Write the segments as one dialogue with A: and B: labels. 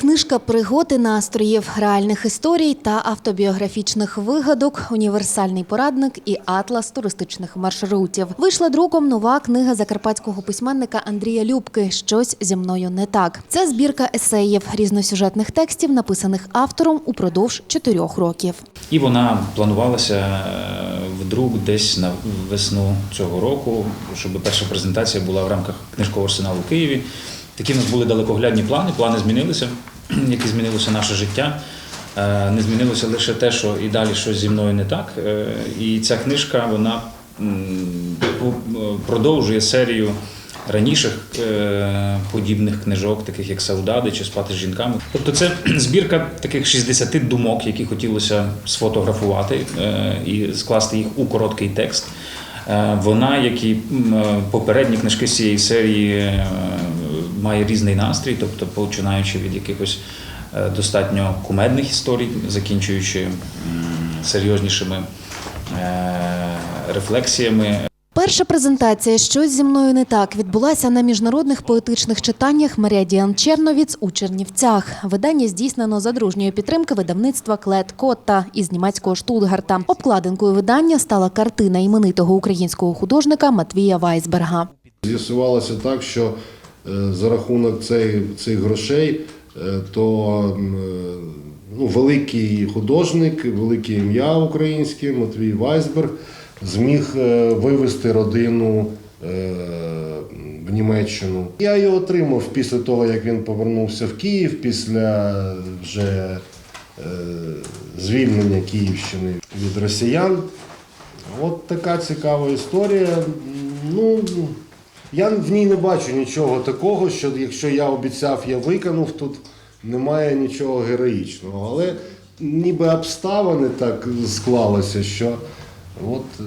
A: Книжка пригод і настроїв, реальних історій та автобіографічних вигадок, універсальний порадник і атлас туристичних маршрутів. Вийшла друком нова книга закарпатського письменника Андрія Любки Щось зі мною не так. Це збірка есеїв різносюжетних текстів, написаних автором упродовж чотирьох років.
B: І вона планувалася е, в друк десь на весну цього року, щоб перша презентація була в рамках книжкового арсеналу в Києві. Такі в нас були далекоглядні плани. Плани змінилися, як і змінилося наше життя. Е, Не змінилося лише те, що і далі щось зі мною не так. Е, І ця книжка вона продовжує серію раніших е, подібних книжок, таких як Саудади чи Спати з жінками. Тобто це збірка таких 60 думок, які хотілося сфотографувати е, і скласти їх у короткий текст. Е, Вона, як і е, попередні книжки з цієї серії, е, має різний настрій, тобто починаючи від якихось е, достатньо кумедних історій, закінчуючи серйознішими е, рефлексіями
A: Перша презентація Щось зі мною не так відбулася на міжнародних поетичних читаннях Меридіан Черновіц у Чернівцях. Видання здійснено за дружньої підтримки видавництва Клет Котта із німецького Штутгарта. Обкладинкою видання стала картина іменитого українського художника Матвія Вайсберга.
C: З'ясувалося так, що за рахунок цей, цих грошей, е, то е, ну, великий художник, велике ім'я українське Матвій Вайсберг зміг е, вивезти родину е, в Німеччину. Я його отримав після того, як він повернувся в Київ, після вже е, звільнення Київщини від росіян. От така цікава історія. Ну, я в ній не бачу нічого такого, що якщо я обіцяв, я виконав, тут немає нічого героїчного. Але ніби обставини так склалися, що от е,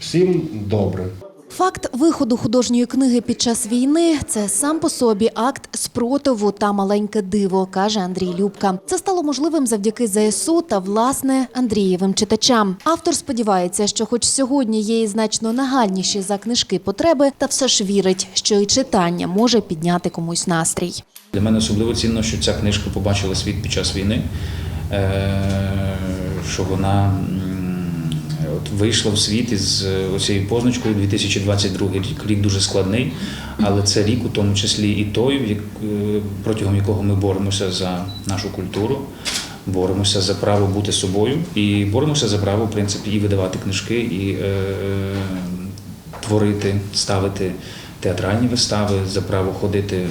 C: всім добре.
A: Факт виходу художньої книги під час війни це сам по собі акт спротиву та маленьке диво, каже Андрій Любка. Це стало можливим завдяки ЗСУ та власне Андрієвим читачам. Автор сподівається, що, хоч сьогодні є і значно нагальніші за книжки потреби, та все ж вірить, що і читання може підняти комусь настрій.
B: Для мене особливо цінно, що ця книжка побачила світ під час війни, е, що вона от вийшла в світ із оцією позначкою 2022 рік. Рік дуже складний, але це рік, у тому числі і той, е, протягом якого ми боремося за нашу культуру, боремося за право бути собою і боремося за право, в принципі, і видавати книжки, і е, творити, ставити театральні вистави, за право ходити е,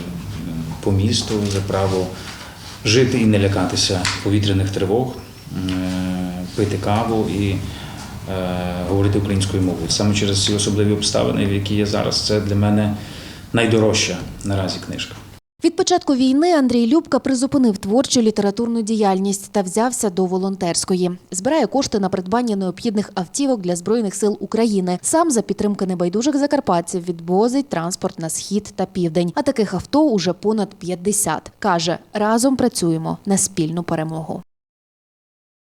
B: по місту, за право жити і не лякатися повітряних тривог, е, пити каву і е, говорити українською мовою. Саме через ці особливі обставини, в які є зараз, це для мене найдорожча наразі книжка.
A: Від початку війни Андрій Любка призупинив творчу літературну діяльність та взявся до волонтерської. Збирає кошти на придбання необхідних автівок для збройних сил України. Сам за підтримки небайдужих закарпатців відвозить транспорт на схід та південь. А таких авто уже понад 50. каже: разом працюємо на спільну перемогу.